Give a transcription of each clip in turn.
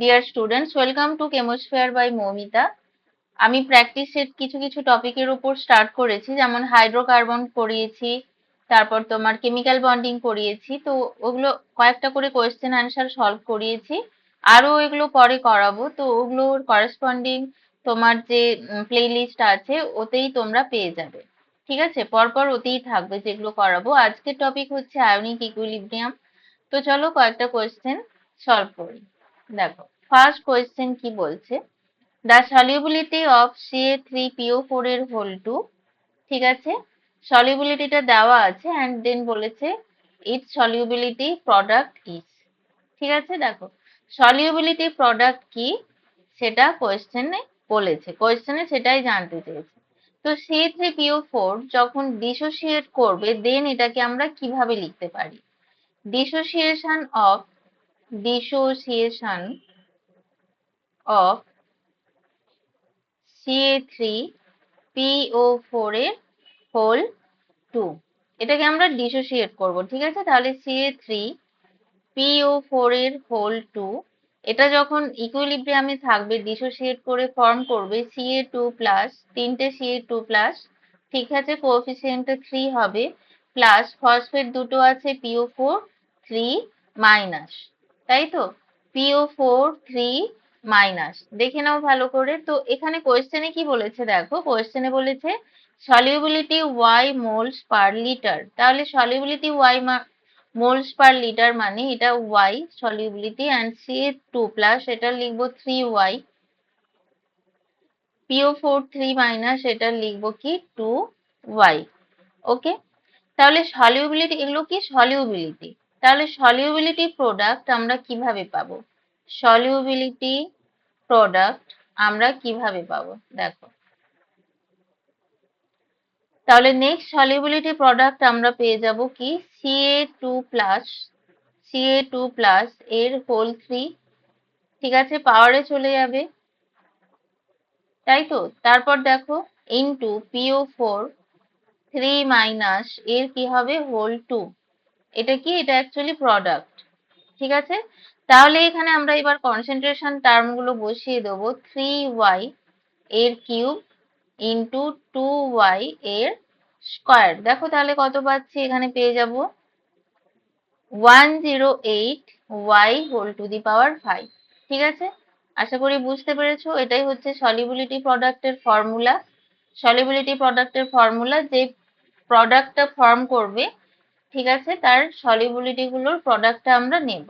Dear students welcome to Chemosphere by Moumita আমি practice set কিছু কিছু টপিকের উপর স্টার্ট করেছি, যেমন হাইড্রোকার্বন করিয়েছি, তারপর তোমার কেমিক্যাল বন্ডিং করিয়েছি, তো ওগুলো কয়েকটা করে কোয়েশ্চেন অ্যান্সার সলভ করিয়েছি। আরও এগুলো পরে করাবো, তো ওগুলোর করেসপন্ডিং তোমার যে প্লে আছে, ওতেই তোমরা পেয়ে যাবে। ঠিক আছে? পরপর ওতেই থাকবে যেগুলো করাবো। আজকের টপিক হচ্ছে আয়নিক ইকুইলিব্রিয়াম তো চলো কয়েকটা কোয়েশ্চেন সলভ করি। দেখো ফার্স্ট কোয়েশ্চেন কি বলছে? The solubility of C A three P O four এর হোল টু ঠিক আছে? সলিউবিলিটিটা দেওয়া আছে অ্যান্ড দেন বলেছে ইট সলিউবিলিটি প্রোডাক্ট ইজ ঠিক আছে? দেখো সলিউবিলিটি প্রোডাক্ট কি? সেটা কোয়েশ্চেনে বলেছে। কোয়েশ্চেনে সেটাই জানতে চেয়েছে। তো সি থ্রি পিও ফোর যখন ডিসোসিয়েট করবে দেন এটাকে আমরা কীভাবে লিখতে পারি? Dissociation of dissociation of CA3PO4 এর হোল টু এটাকে আমরা ডিসোসিয়েট করব, ঠিক আছে? তাহলে CA3PO4 এর হোল টু এটা যখন ইকুইলিব্রিয়ামে থাকবে ডিসোসিয়েট করে ফর্ম করবে CA2 প্লাস তিনটে CA2 প্লাস ঠিক আছে? কোএফিসিয়েন্টটা থ্রি হবে প্লাস ফসফেট দুটো আছে PO4 থ্রি মাইনাস তাই তো? পিও ফোর থ্রি মাইনাস দেখে নাও ভালো করে। তো এখানে কোয়েশ্চেনে কি বলেছে দেখো? কোয়েশ্চেনে বলেছে solubility Y moles per litre তাহলে solubility Y moles per litre মানে এটা Y solubility and C two plus এটা লিখব three Y P O four three minus এটা লিখব কি? টু ওয়াই ওকে তাহলে সলিউবিলিটি এগুলো কি? সলিউবিলিটি তাহলে সলিউবিলিটি প্রোডাক্ট আমরা কীভাবে পাবো? সলিউবিলিটি প্রোডাক্ট আমরা কীভাবে পাবো? দেখো। তাহলে নেক্সট সলিউবিলিটি প্রোডাক্ট আমরা পেয়ে যাব কি? CA two plus CA two plus এর হোল থ্রি ঠিক আছে? পাওয়ারে চলে যাবে। তাই তো? তারপর দেখো into PO four three minus এর কি হবে? হোল টু এটা কি? এটা অ্যাকচুয়ালি প্রোডাক্ট ঠিক আছে? তাহলে এখানে আমরা এবার কনসেন্ট্রেশন টার্মগুলো বসিয়ে দেবো। থ্রি ওয়াই এর কিউব ইন্টু টু ওয়াই এর স্কোয়ার দেখো তাহলে কত পাচ্ছি? এখানে পেয়ে যাব one zero eight Y whole two the power five ঠিক আছে? আশা করি বুঝতে পেরেছ? এটাই হচ্ছে সলিবিলিটি প্রোডাক্টের ফর্মুলা সলিবিলিটি প্রোডাক্টের ফর্মুলা যে প্রোডাক্টটা ফর্ম করবে ঠিক আছে? তার সলিবিলিটি গুলোর প্রোডাক্টটা আমরা নেব।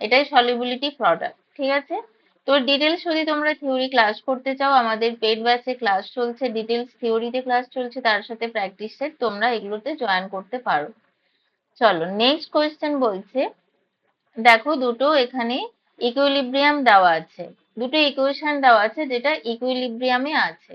এটাই সলিবিলিটি প্রোডাক্ট ঠিক আছে? তো ডিটেলস যদি তোমরা থিওরি ক্লাস করতে চাও, আমাদের পেড ব্যাচে ক্লাস চলছে ডিটেলস থিওরিতে ক্লাস চলছে, তার সাথে প্র্যাকটিস সেট তোমরা এগুলোতে জয়েন করতে পারো। চলো নেক্সট কোয়েশ্চেন বলছে, দেখো দুটো এখানে ইকুইলিব্রিয়াম দেওয়া আছে। দুটো ইকুয়েশন দেওয়া আছে যেটা ইকুইলিব্রিয়ামে আছে।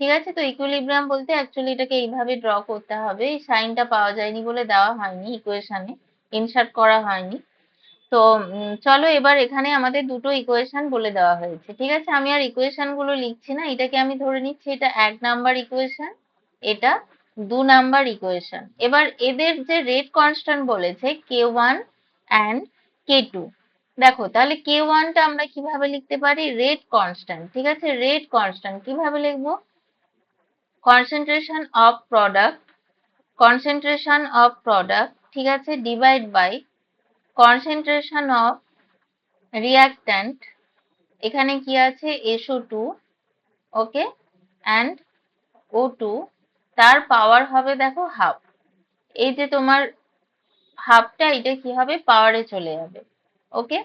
ঠিক আছে? তো ইকুইলিব্রিয়াম বলতে অ্যাকচুয়ালি এটাকে এইভাবে ড্র করতে হবে। এই সাইনটা পাওয়া যায়নি বলে দেওয়া হয়নি ইকুয়েশনে ইনসার্ট করা হয়নি। তো চলো এবার এখানে আমাদের দুটো ইকুয়েশন বলে দেওয়া হয়েছে। ঠিক আছে? আমি আর ইকুয়েশনগুলো লিখছি না। এটাকে আমি ধরে নিচ্ছি, এটা এক নাম্বার ইকুয়েশন এটা দু নাম্বার ইকুয়েশন এবার এদের যে রেট কনস্ট্যান্ট বলেছে K one and K two দেখো, তাহলে কে ওয়ানটা আমরা কীভাবে লিখতে পারি? রেট কনস্ট্যান্ট ঠিক আছে? রেট কনস্ট্যান্ট কীভাবে লিখব? Concentration of product concentration of product ঠিক আছে divide by concentration of reactant এখানে কি আছে SO two okay and O two তার পাওয়ার হবে দেখো হাফ এই যে তোমার হাফটা এটা কি হবে পাওয়ারে চলে যাবে ওকে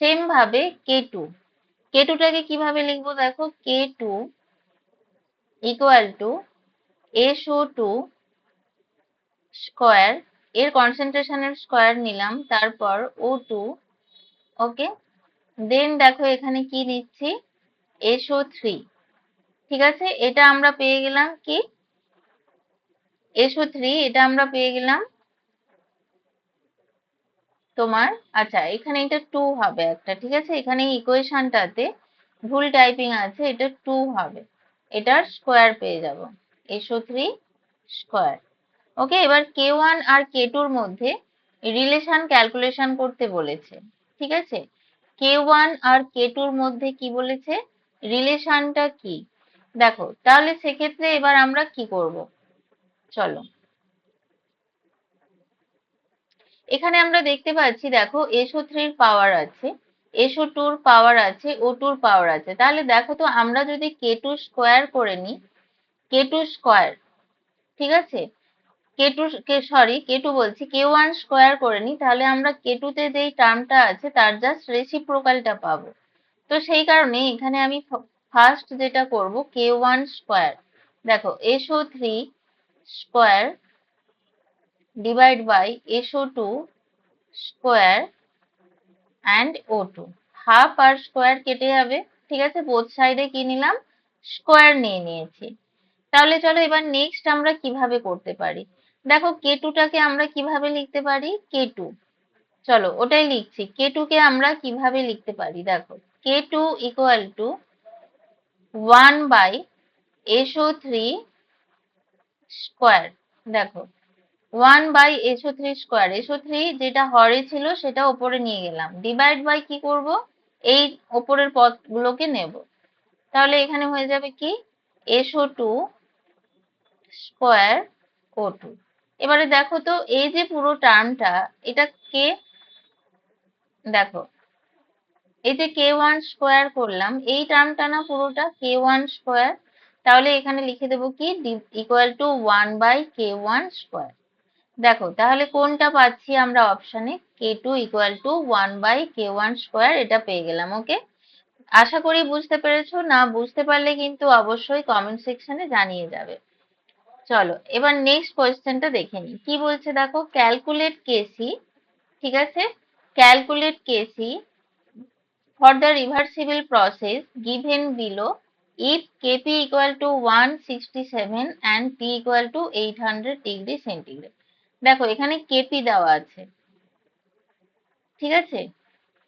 সেম ভাবে কে টু কে টুটাকে কীভাবে লিখব দেখো K two equal to SO two square এর কনসেন্ট্রেশনের স্কোয়ার নিলাম, তারপর ও টু ওকে দেন দেখো এখানে কি দিচ্ছি? এসও থ্রি ঠিক আছে? এটা আমরা পেয়ে গেলাম কি? এসও থ্রি এটা আমরা পেয়ে গেলাম তোমার আচ্ছা এখানে এটা টু হবে একটা, ঠিক আছে? এখানে ইকুয়েশনটাতে ভুল টাইপিং আছে, এটা টু হবে। এটার স্কোয়ার পেয়ে যাব। এসও থ্রি স্কোয়ার ওকে এবার কে ওয়ান আর কে টুর মধ্যে রিলেশন ক্যালকুলেশন করতে বলেছে। ঠিক আছে? কে ওয়ান আর কে টুর মধ্যে কি বলেছে? রিলেশনটা কি? দেখো, তাহলে সেক্ষেত্রে এবার আমরা কি করব? চলো। এখানে আমরা দেখতে পাচ্ছি, দেখো এসও থ্রির পাওয়ার আছে। এসও টুর পাওয়ার আছে, ও টুর পাওয়ার আছে। তাহলে দেখো তো, আমরা যদি কে টু স্কোয়ার করে নিই কে টু স্কোয়ার ঠিক আছে? K two K sorry K two বলছি কে ওয়ান স্কোয়ার করে নিই, তাহলে আমরা কে টুতে যেই টার্মটা আছে, তার জাস্ট রেসিপ্রোকালটা পাবো। তো সেই কারণে এখানে আমি ফার্স্ট যেটা করব কে ওয়ান স্কোয়ার দেখো SO three square divide by SO two square and O two half R square কেটে যাবে, ঠিক আছে? বোথ সাইডে কি নিলাম? স্কোয়ার নিয়ে নিয়েছি। তাহলে চলো এবার নেক্সট আমরা কীভাবে করতে পারি? দেখো কে টুটাকে আমরা কীভাবে লিখতে পারি? কে টু চলো ওটাই লিখছি। কে আমরা কীভাবে লিখতে পারি? দেখো K two equal to one by SO three square দেখো one by SO three square SO three যেটা হরে ছিল সেটা ওপরে নিয়ে গেলাম। ডিভাইড বাই কি করব? এই ওপরের পদগুলোকে নেব। তাহলে এখানে হয়ে যাবে কি? SO two square O two এবারে দেখো তো, এই যে পুরো টার্মটা এটা কে? দেখো, এই যে কে ওয়ান স্কোয়ার করলাম, এই টার্মটা না পুরোটা কে ওয়ান স্কোয়ার তাহলে এখানে লিখে দেবো কি? Equal to one by K one square দেখো, তাহলে কোনটা পাচ্ছি আমরা অপশানে K two equal to one by K one square এটা পেয়ে গেলাম ওকে আশা করি বুঝতে পেরেছ, না বুঝতে পারলে কিন্তু অবশ্যই কমেন্ট সেকশনে জানিয়ে যাবে। চলো, এবার নেক্সট কোয়েশ্চেনটা দেখে নিই। কি বলছে দেখো? ক্যালকুলেট কেসি ঠিক আছে? Calculate KC for the reversible process given below if kp equal to 167 and p equal to 800 degree centigrade দেখো, এখানে কেপি দেওয়া আছে। ঠিক আছে?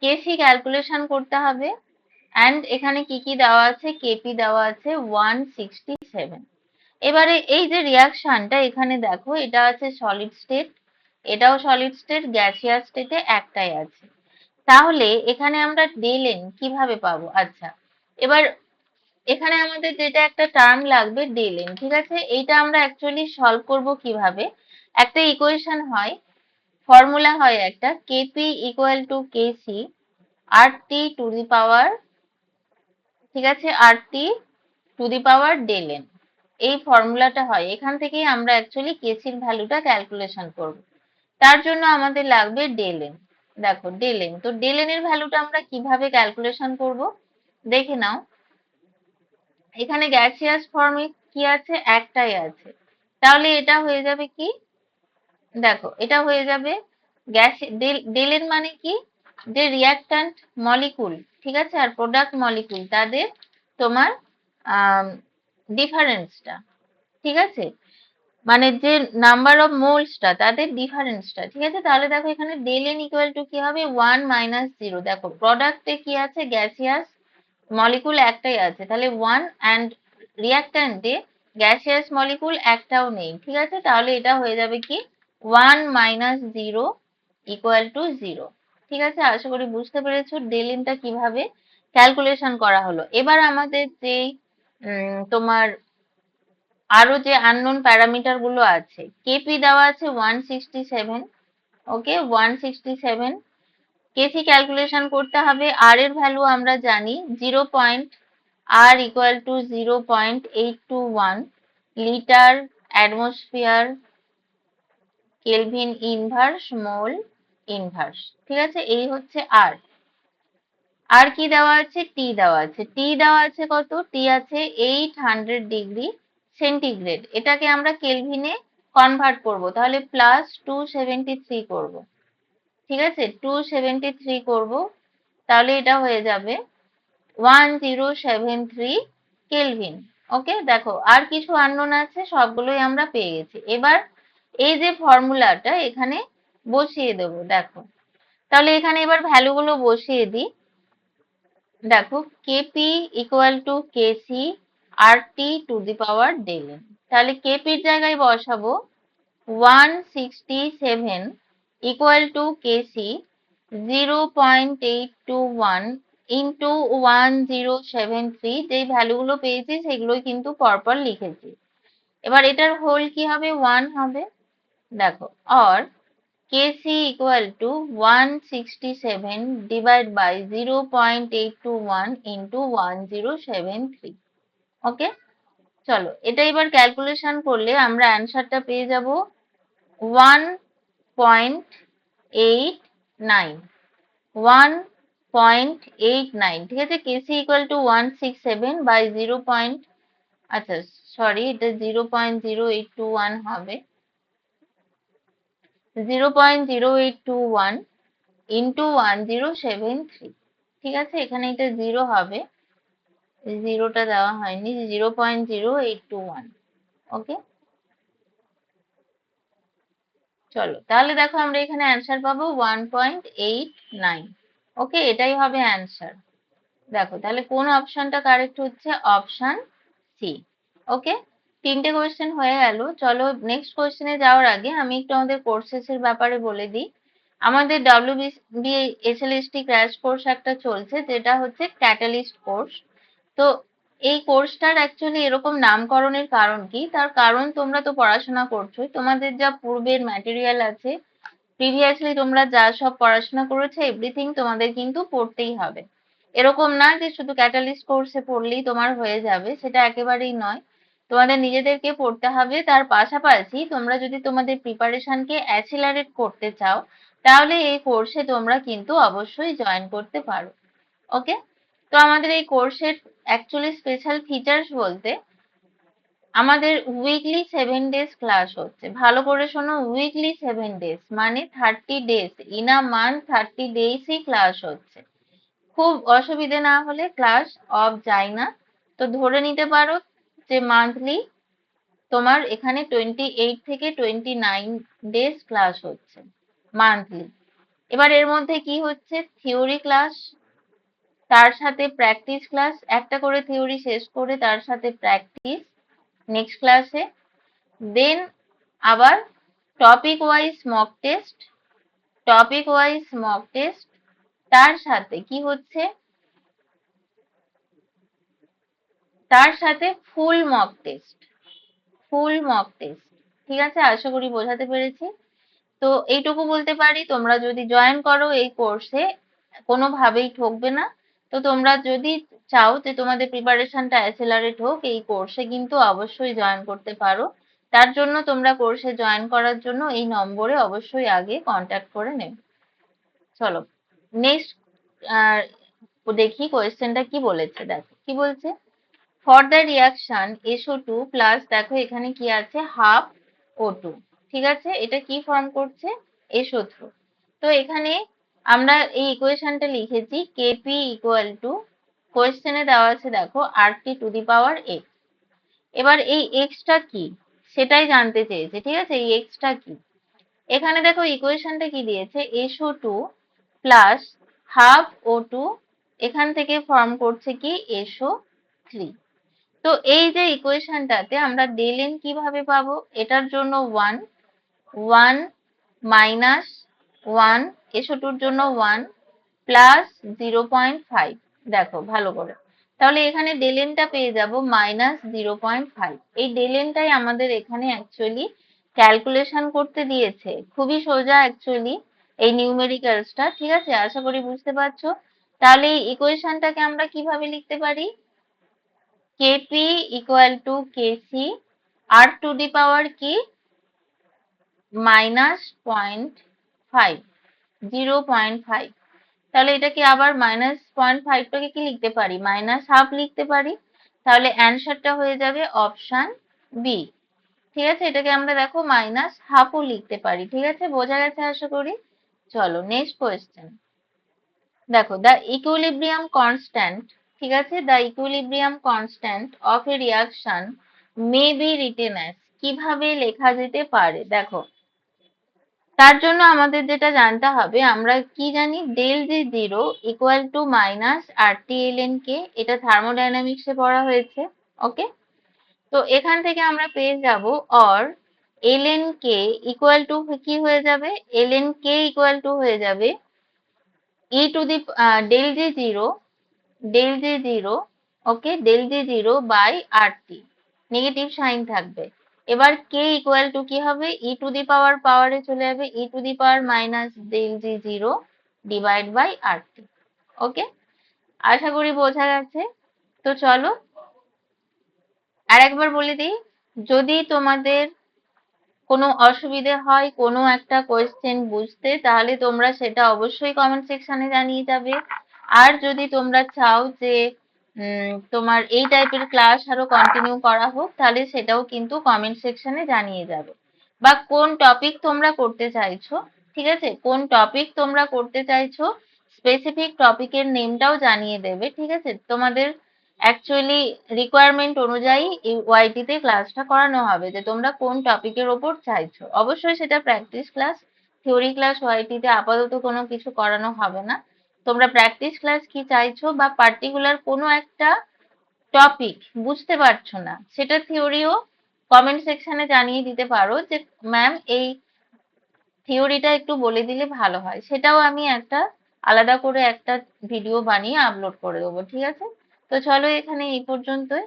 কেসি ক্যালকুলেশন করতে হবে। অ্যান্ড এখানে কি কি দেওয়া আছে? কেপি দেওয়া আছে ওয়ান সিক্সটি সেভেন এবারে এই যে রিয়াকশনটা এখানে দেখো, এটা আছে সলিড স্টেট এটাও সলিড স্টেট গ্যাসিয়াস স্টেটে একটাই আছে। তাহলে এখানে আমরা ডেলেন কীভাবে পাবো? আচ্ছা এবার এখানে আমাদের যেটা একটা টার্ম লাগবে ডেলেন ঠিক আছে? এইটা আমরা অ্যাকচুয়ালি সলভ করব কীভাবে? একটা ইকুয়েশন হয় ফর্মুলা হয় একটা KP equal to KC R T two the power ঠিক আছে R T two the power ডেলেন এই ফর্মুলাটা হয়। এখান থেকেই আমরা অ্যাকচুয়ালি কেসির ভ্যালুটা ক্যালকুলেশন করব। তার জন্য আমাদের লাগবে ডেলেন দেখো ডেলেন তো ডেলেনের ভ্যালুটা আমরা কীভাবে ক্যালকুলেশন করব? দেখে নাও। এখানে গ্যাসিয়াস ফর্মে কি আছে? একটাই আছে। তাহলে এটা হয়ে যাবে কি? দেখো, এটা হয়ে যাবে গ্যাস ডেলেন মানে কি? যে রিয়াক্ট্যান্ট মলিকুল ঠিক আছে? আর প্রোডাক্ট মলিকুল তাদের তোমার ডিফারেন্সটা ঠিক আছে? মানে যে নাম্বার অফ মোলসটা তাদের ডিফারেন্সটা ঠিক আছে? তাহলে দেখো এখানে ডেল এন ইকুয়াল টু কি হবে? ওয়ান মাইনাস জিরো দেখো প্রোডাক্টে কি আছে? গ্যাসিয়াস মলিকুল একটাই আছে। তাহলে ওয়ান অ্যান্ড রিয়াক্ট্যান্টে গ্যাসিয়াস মলিকুল একটাও নেই, ঠিক আছে? তাহলে এটা হয়ে যাবে কি? One minus zero equal to zero ঠিক আছে? আশা করি বুঝতে পেরেছ ডেলিনটা কীভাবে ক্যালকুলেশন করা হলো। এবার আমাদের যেই তোমার আরও যে আননোন প্যারামিটারগুলো আছে কেপি দেওয়া আছে one sixty seven okay one sixty seven KC calculation করতে হবে। আর এর ভ্যালু আমরা জানি zero point R equal to zero point eight two one litre atmosphere kelvin inverse mole inverse ঠিক আছে? এই হচ্ছে আর আর কি দেওয়া আছে? টি দেওয়া আছে। টি দেওয়া আছে কত? টি আছে এইট হান্ড্রেড ডিগ্রি সেন্টিগ্রেড এটাকে আমরা কেলভিনে কনভার্ট করব। তাহলে প্লাস টু সেভেন্টি থ্রি করব। ঠিক আছে? টু সেভেন্টি থ্রি করব। তাহলে এটা হয়ে যাবে one zero seven three kelvin okay দেখো, আর কিছু আননোন আছে, সবগুলোই আমরা পেয়ে গেছি। এবার এই যে ফর্মুলাটা এখানে বসিয়ে দেব, দেখো। তাহলে এখানে এবার ভ্যালুগুলো বসিয়ে দিই। দেখো KP equal to KC R T two the power del n তাহলে কেপির জায়গায় বসাবো one sixty seven equal to KC zero point eight two one into one zero seven three যেই ভ্যালুগুলো পেয়েছি, সেগুলোই কিন্তু পরপর লিখেছি। এবার এটার হোল কি হবে? ওয়ান হবে। দেখো or KC equal to one sixty seven divide by zero point eight two one into one zero seven three okay চলো, এটা এবার ক্যালকুলেশন করলে আমরা অ্যান্সারটা পেয়ে যাব 1.89 1.89 ঠিক আছে? KC equal to one six seven by zero point আচ্ছা সরি এটা 0.0821 হবে। Zero point zero eight two one into one zero seven three ঠিক আছে? এখানে এটা জিরো হবে। জিরোটা দেওয়া হয়নি। Zero point zero eight two one okay চলো, তাহলে দেখো আমরা এখানে অ্যান্সার পাবো one point eight nine okay এটাই হবে অ্যান্সার দেখো, তাহলে কোন অপশনটা কারেক্ট হচ্ছে অপশন সি ওকে তিনটে কোয়েশ্চেন হয়ে গেল। চলো নেক্সট কোয়েশ্চেনে যাওয়ার আগে আমি একটু আমাদের কোর্সেসের ব্যাপারে বলে দিই। আমাদের ডাব্লিউবিসি এসএলএসটি ক্র্যাশ কোর্স একটা চলছে, যেটা হচ্ছে ক্যাটালিস্ট কোর্স তো এই কোর্সটার অ্যাকচুয়ালি এরকম নামকরণের কারণ কি? তার কারণ তোমরা তো পড়াশোনা করছোই। তোমাদের যা পূর্বের ম্যাটেরিয়াল আছে প্রিভিয়াসলি তোমরা যা সব পড়াশোনা করেছ এভরিথিং তোমাদের কিন্তু পড়তেই হবে। এরকম না যে শুধু ক্যাটালিস্ট কোর্সে পড়লেই তোমার হয়ে যাবে, সেটা একেবারেই নয়। তোমাদের নিজেদেরকে পড়তে হবে। তার পাশাপাশি তোমরা যদি তোমাদের প্রিপারেশনকে অ্যাসিলারেট করতে চাও, তাহলে এই কোর্সে তোমরা কিন্তু অবশ্যই জয়েন করতে পারো। ওকে তো আমাদের এই কোর্সের অ্যাকচুয়ালি স্পেশাল ফিচার্স বলতে আমাদের উইকলি সেভেন ডেজ ক্লাস হচ্ছে। ভালো করে শোনো উইকলি সেভেন ডেজ মানে thirty days in a month thirty ডেজই class হচ্ছে। খুব অসুবিধে না হলে ক্লাস অফ যায় না। তো ধরে নিতে পারো যে মান্থলি তোমার এখানে টোয়েন্টি এইট থেকে টোয়েন্টি নাইন ডেজ ক্লাস হচ্ছে মান্থলি এবার এর মধ্যে কি হচ্ছে? থিওরি ক্লাস তার সাথে প্র্যাকটিস ক্লাস একটা করে থিওরি শেষ করে তার সাথে প্র্যাকটিস নেক্সট ক্লাসে দেন আবার topic wise mock test topic wise mock test তার সাথে কি হচ্ছে? তার সাথে full mock test full mock test ঠিক আছে? আশা করি বোঝাতে পেরেছি। তো এইটুকু বলতে পারি, তোমরা যদি জয়েন করো এই কোর্সে কোনোভাবেই ঠকবে না। তো তোমরা যদি চাও যে তোমাদের প্রিপারেশনটা অ্যাসেলারেট হোক, এই কোর্সে কিন্তু অবশ্যই জয়েন করতে পারো। তার জন্য তোমরা কোর্সে জয়েন করার জন্য এই নম্বরে অবশ্যই আগে কন্ট্যাক্ট করে নেবে। চলো নেক্সট দেখি কোয়েশ্চেনটা কি বলেছে? দেখো, কি বলছে? For the reaction SO two plus দেখো এখানে কি আছে? হাফ ও টু ঠিক আছে? এটা কি ফর্ম করছে? এসও থ্রু তো এখানে আমরা এই ইকুয়েশনটা লিখেছি কেপি ইকুয়াল টু কোয়েশ্চেনে দেওয়া আছে দেখো আর T two the power x এবার এই এক্সটা কি? সেটাই জানতে চেয়েছে, ঠিক আছে? এই এক্সটা কি? এখানে দেখো ইকুয়েশনটা কি দিয়েছে? SO two plus half O two এখান থেকে ফর্ম করছে কি? এসও থ্রি তো এই যে ইকুয়েশনটাতে আমরা ডেল এন কীভাবে পাবো? এটার জন্য one one minus one SO টুর জন্য one plus zero point five দেখো, ভালো করে। তাহলে এখানে ডেলেনটা পেয়ে যাব মাইনাস জিরো পয়েন্ট ফাইভ এই ডেলেনটাই আমাদের এখানে অ্যাকচুয়ালি ক্যালকুলেশন করতে দিয়েছে। খুবই সোজা অ্যাকচুয়ালি এই নিউমেরিক্যালসটা ঠিক আছে? আশা করি বুঝতে পারছ। তাহলে এই ইকুয়েশনটাকে আমরা কীভাবে লিখতে পারি? KP equal to KC R two the power কি minus point five zero point five তাহলে এটাকে আবার মাইনাস পয়েন্ট ফাইভটাকে কি লিখতে পারি? মাইনাস হাফ লিখতে পারি। তাহলে অ্যান্সারটা হয়ে যাবে অপশান বি ঠিক আছে? এটাকে আমরা দেখো মাইনাস হাফও লিখতে পারি। ঠিক আছে? বোঝা গেছে আশা করি? চলো নেক্সট কোয়েশ্চেন দেখো দ্য ইকুইলিব্রিয়াম কনস্ট্যান্ট ঠিক আছে? The equilibrium constant of a reaction may be written কীভাবে লেখা যেতে পারে? দেখো, তার জন্য আমাদের যেটা জানতে হবে, আমরা কি জানি? Del G zero equal to minus R T L N K, এটা থার্মোডাইনামিক্সে পড়া হয়েছে ওকে তো এখান থেকে আমরা পেয়ে যাব or L N K equal to কি হয়ে যাবে? L N K equal to হয়ে যাবে E two the del G zero del G zero okay del G zero by R T negative sign থাকবে। এবার কে ইকুয়াল টু কি হবে? ই two the পাওয়ার পাওয়ারে চলে যাবে। E two the power minus del G zero divide by R T okay আশা করি বোঝা গেছে। তো চলো আর একবার বলে দিই, যদি তোমাদের কোনো অসুবিধে হয়, কোনো একটা কোয়েশ্চেন বুঝতে, তাহলে তোমরা সেটা অবশ্যই কমেন্ট সেকশনে জানিয়ে যাবে। আর যদি তোমরা চাও যে তোমার এই টাইপের ক্লাস আরও কন্টিনিউ করা হোক, তাহলে সেটাও কিন্তু কমেন্ট সেকশনে জানিয়ে যাবে। বা কোন টপিক তোমরা করতে চাইছো, ঠিক আছে? কোন টপিক তোমরা করতে চাইছো স্পেসিফিক টপিকের নেমটাও জানিয়ে দেবে, ঠিক আছে? তোমাদের অ্যাকচুয়ালি রিকোয়ারমেন্ট অনুযায়ী ওয়াইটি তে ক্লাসটা করানো হবে, যে তোমরা কোন টপিকের ওপর চাইছো। অবশ্যই সেটা practice class theory class YT তে আপাতত কোনো কিছু করানো হবে না। তোমরা প্র্যাকটিস ক্লাস কি চাইছো বা পার্টিকুলার কোনো একটা টপিক বুঝতে পারছ না, সেটা থিওরিও কমেন্ট সেকশনে জানিয়ে দিতে পারো যে ম্যাম এই থিওরিটা একটু বলে দিলে ভালো হয়। সেটাও আমি একটা আলাদা করে একটা ভিডিও বানিয়ে আপলোড করে দেবো, ঠিক আছে? তো চলো এখানে এই পর্যন্তই।